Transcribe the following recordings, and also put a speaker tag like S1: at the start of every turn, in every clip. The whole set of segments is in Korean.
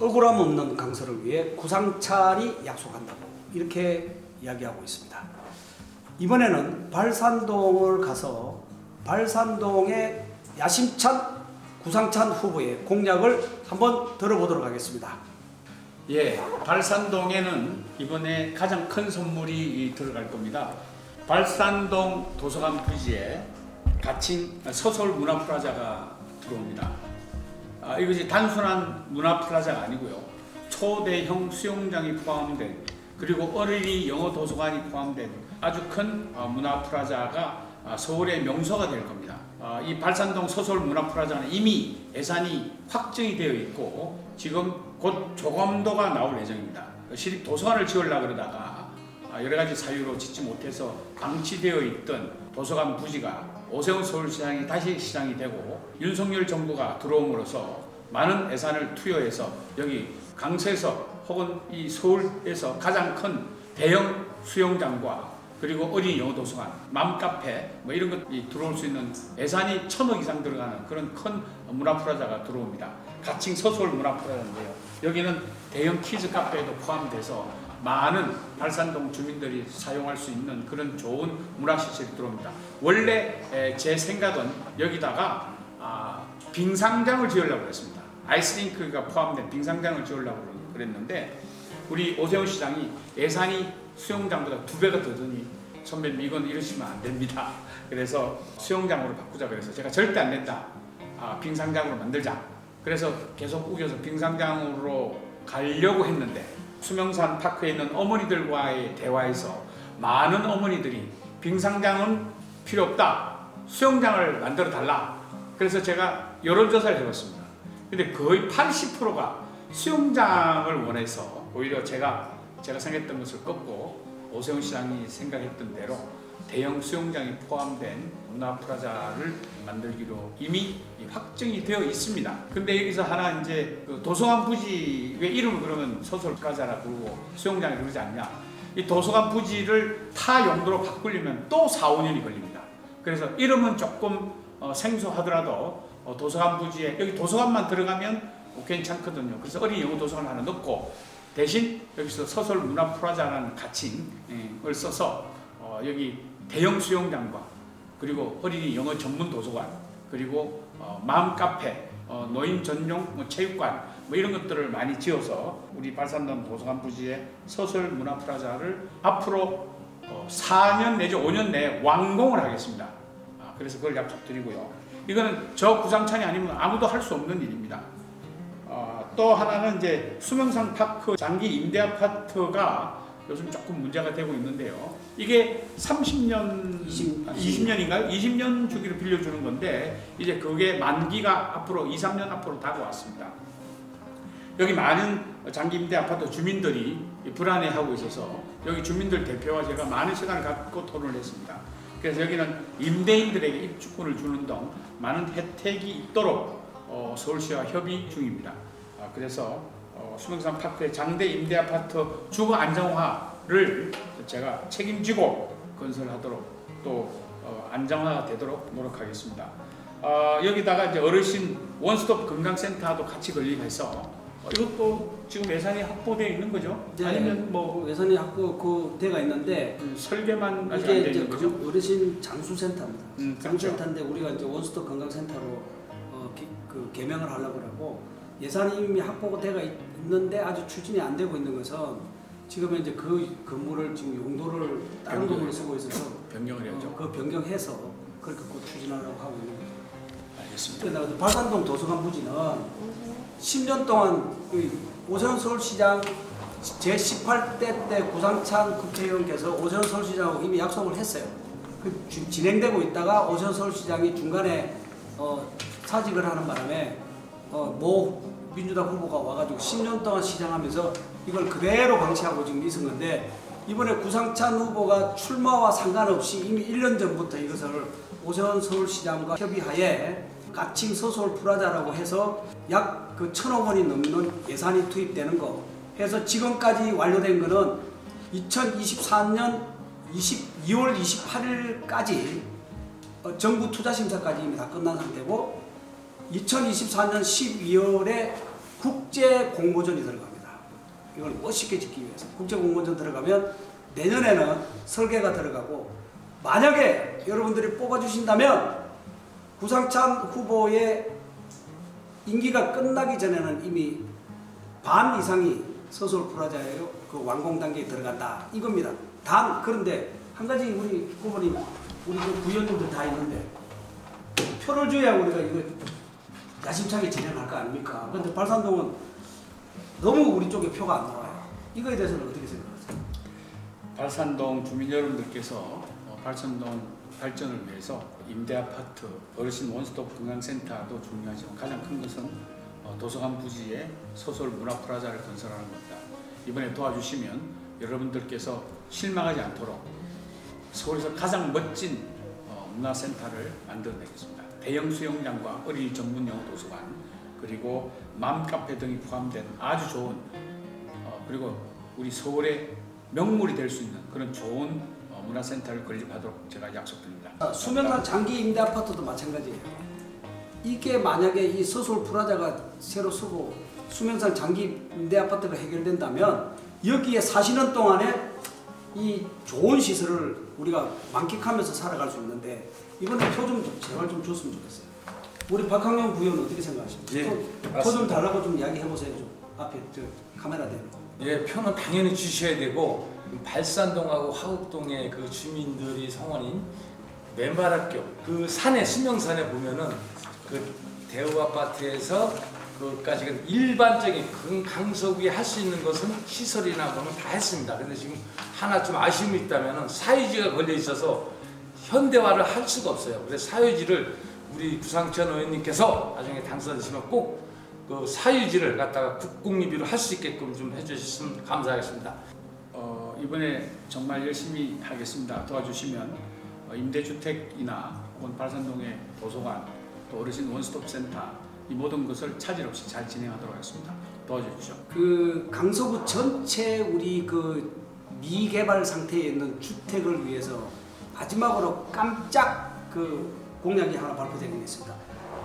S1: 억울함 없는 강서를 위해 구상찬이 약속한다고 이렇게 이야기하고 있습니다. 이번에는 발산동을 가서 발산동의 야심찬 구상찬 후보의 공약을 한번 들어보도록 하겠습니다.
S2: 예, 발산동에는 이번에 가장 큰 선물이 들어갈 겁니다. 발산동 도서관 부지에 가칭 서솔 문화 프라자가 들어옵니다. 아, 이것이 단순한 문화 프라자가 아니고요. 초대형 수영장이 포함된 그리고 어린이 영어 도서관이 포함된 아주 큰 어, 문화 프라자가 아, 서울의 명소가 될 겁니다. 아, 이 발산동 서솔 문화 프라자는 이미 예산이 확정이 되어 있고 지금 곧 조감도가 나올 예정입니다. 시립 도서관을 지으려고 그러다가 아, 여러 가지 사유로 짓지 못해서 방치되어 있던 도서관 부지가 오세훈 서울시장이 다시 시장이 되고 윤석열 정부가 들어옴으로써 많은 예산을 투여해서 여기 강서에서 혹은 이 서울에서 가장 큰 대형 수영장과 그리고 어린이 영어 도서관, 맘카페 뭐 이런 것이 들어올 수 있는 예산이 천억 이상 들어가는 그런 큰 문화 프라자가 들어옵니다. 가칭 서솔 문화 프라자인데요. 여기는 대형 키즈 카페에도 포함돼서 많은 발산동 주민들이 사용할 수 있는 그런 좋은 문화 시설이 들어옵니다. 원래 에, 제 생각은 여기다가 아, 빙상장을 지으려고 했습니다. 아이스링크가 포함된 빙상장을 지으려고 그랬는데 우리 오세훈 시장이 예산이 수영장보다 두 배가 더 드니 선배님 이건 이러시면 안 됩니다. 그래서 수영장으로 바꾸자 그래서 제가 절대 안 된다. 아, 빙상장으로 만들자. 그래서 계속 우겨서 빙상장으로 가려고 했는데 수명산 파크에 있는 어머니들과의 대화에서 많은 어머니들이 빙상장은 필요 없다. 수영장을 만들어 달라. 그래서 제가 여론조사를 해봤습니다. 근데 거의 80%가 수영장을 원해서 오히려 제가 제가 생각했던 것을 꺾고 오세훈 시장이 생각했던 대로 대형 수영장이 포함된 문화 프라자를 만들기로 이미 확정이 되어 있습니다. 근데 여기서 하나 이제 그 도서관 부지 왜 이름을 그러면 소설 프라자라 부르고 수영장이 그러지 않냐? 이 도서관 부지를 타 용도로 바꾸려면 또 4, 5년이 걸립니다. 그래서 이름은 조금 어, 생소하더라도 어, 도서관 부지에 여기 도서관만 들어가면 어, 괜찮거든요. 그래서 어린이 영어 도서관 하나 넣고 대신 여기서 서설 문화 프라자라는 가칭을 써서 어, 여기 대형 수영장과 그리고 어린이 영어 전문 도서관 그리고 어, 마음 카페, 어, 노인 전용 뭐 체육관 뭐 이런 것들을 많이 지어서 우리 발산동 도서관 부지에 서설 문화 프라자를 앞으로 어, 4년 내지 5년 내에 완공을 하겠습니다. 아, 그래서 그걸 약속드리고요. 이거는 저 구상찬이 아니면 아무도 할 수 없는 일입니다. 어, 또 하나는 이제 수명산 파크 장기 임대 아파트가 요즘 조금 문제가 되고 있는데요. 이게 30년,
S1: 20
S2: 20년 인가요? 20년 주기로 빌려주는 건데 이제 그게 만기가 앞으로 2, 3년 앞으로 다가왔습니다. 여기 많은 장기 임대 아파트 주민들이 불안해하고 있어서 여기 주민들 대표와 제가 많은 시간을 갖고 토론을 했습니다. 그래서 여기는 임대인들에게 입주권을 주는 등 많은 혜택이 있도록 어, 서울시와 협의 중입니다. 아, 그래서 어, 수명산 파크의 장대 임대 아파트 주거 안정화를 제가 책임지고 건설하도록 또 어, 안정화가 되도록 노력하겠습니다. 어, 여기다가 이제 어르신 원스톱 건강센터도 같이 건립해서 어, 이것도 지금 예산이 확보되어 있는 거죠?
S1: 네,
S2: 아니면
S1: 뭐뭐 예산이 확보 그 돼가 있는데
S2: 음, 설계만 아직
S1: 이게 이제
S2: 거죠?
S1: 그 어르신 장수센터입니다.
S2: 음, 그렇죠.
S1: 장수센터인데 우리가 이제 원스톱 건강센터로 어, 기- 그 개명을 하려고 하고 예산이 이미 확보가 있- 있는데 아주 추진이 안 되고 있는 것은 지금 이제 그 건물을 지금 용도를 다른
S2: 변경.
S1: 건물을 쓰고 있어서
S2: 변경을 해야죠.
S1: 어, 그 변경해서 그렇게 곧 추진하려고 하고 있는 거죠.
S2: 알겠습니다.
S1: 그래서 발산동 도서관 부지는 10년 동안 그 오세훈 서울시장 제 18대 때 구상찬 국회의원께서 오세훈 서울시장하고 이미 약속을 했어요. 그 주- 진행되고 있다가 오세훈 서울시장이 중간에 어, 사직을 하는 바람에 어, 모 민주당 후보가 와가지고 10년 동안 시장하면서 이걸 그대로 방치하고 지금 있은 건데 이번에 구상찬 후보가 출마와 상관없이 이미 1년 전부터 이것을 오세훈 서울시장과 협의하에 가칭 서솔 프라자라고 해서 약 그 천억 원이 넘는 예산이 투입되는 거 해서 지금까지 완료된 거는 2024년 22월 28일까지 어, 정부 투자 심사까지 이미 다 끝난 상태고 2024년 12월에 국제 공모전이 들어갑니다. 이걸 멋있게 짓기 위해서 국제 공모전 들어가면 내년에는 설계가 들어가고 만약에 여러분들이 뽑아주신다면 구상찬 후보의 임기가 끝나기 전에는 이미 반 이상이 서울 프라자예요. 그 완공 단계에 들어간다 이겁니다. 단 그런데 한 가지 우리 후보님 우리 그 부위원님들 다 있는데 표를 줘야 우리가 이거 야심차게 진행할 거 아닙니까? 그런데 발산동은 너무 우리 쪽에 표가 안 나와요. 이거에 대해서는 어떻게 생각하세요?
S2: 발산동 주민 여러분들께서 어, 발산동 발전을 위해서 임대 아파트, 어르신 원스톱 건강센터도 중요하지만 가장 큰 것은 어, 도서관 부지에 소설 문화 프라자를 건설하는 겁니다. 이번에 도와주시면 여러분들께서 실망하지 않도록 서울에서 가장 멋진 어, 문화센터를 만들어내겠습니다. 대형 수영장과 어린이 전문용 도서관 그리고 맘카페 등이 포함된 아주 좋은 어, 그리고 우리 서울의 명물이 될 수 있는 그런 좋은 어, 문화센터를 건립하도록 제가 약속드립니다.
S1: 아, 수면산 장기 임대 아파트도 마찬가지예요. 이게 만약에 이 서울 프라자가 새로 쓰고 수면산 장기 임대 아파트가 해결된다면 여기에 사시는 동안에 이 좋은 시설을 우리가 만끽하면서 살아갈 수 있는데 이번에 표좀 제발 좀 줬으면 좋겠어요. 우리 박학영 부의원 어떻게 생각하십니까?
S3: 예,
S1: 표좀
S3: 맞습니다.
S1: 달라고 좀 이야기해 보세요. 좀 앞에 저 카메라 대고.
S3: 예, 표는 당연히 주셔야 되고 발산동하고 화곡동의 그 주민들이 성원인 맨바닥교 그 산에 수명산에 보면은 그 대우 아파트에서 그까지 그 일반적인 그 강서구에 할 수 있는 것은 시설이나 그러면 다 했습니다. 근데 지금 하나 좀 아쉬움이 있다면은 사유지가 걸려 있어서 현대화를 할 수가 없어요. 그래서 사유지를 우리 구상천 의원님께서 나중에 당선되시면 꼭 그 사유지를 갖다가 국공립으로 할 수 있게끔 좀 해주셨으면 감사하겠습니다.
S2: 어, 이번에 정말 열심히 하겠습니다. 도와주시면 어, 임대주택이나 혹은 발산동의 도서관 또 어르신 원스톱 센터 이 모든 것을 차질 없이 잘 진행하도록 하겠습니다. 도와주십시오.
S1: 그 강서구 전체 우리 그 미개발 상태에 있는 주택을 위해서 마지막으로 깜짝 그 공약이 하나 발표되긴 했습니다.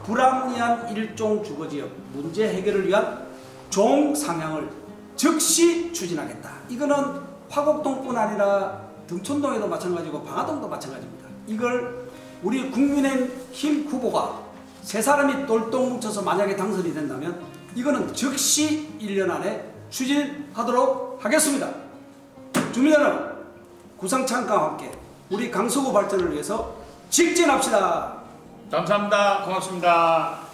S1: 불합리한 일종 주거지역 문제 해결을 위한 종 상향을 즉시 추진하겠다. 이거는 화곡동뿐 아니라 등촌동에도 마찬가지고 방화동도 마찬가지입니다. 이걸 우리 국민의힘 후보가 세 사람이 똘똘 뭉쳐서 만약에 당선이 된다면 이거는 즉시 1년 안에 추진하도록 하겠습니다. 주민 여러분, 구상창과 함께 우리 강서구 발전을 위해서 직진합시다.
S2: 감사합니다. 고맙습니다.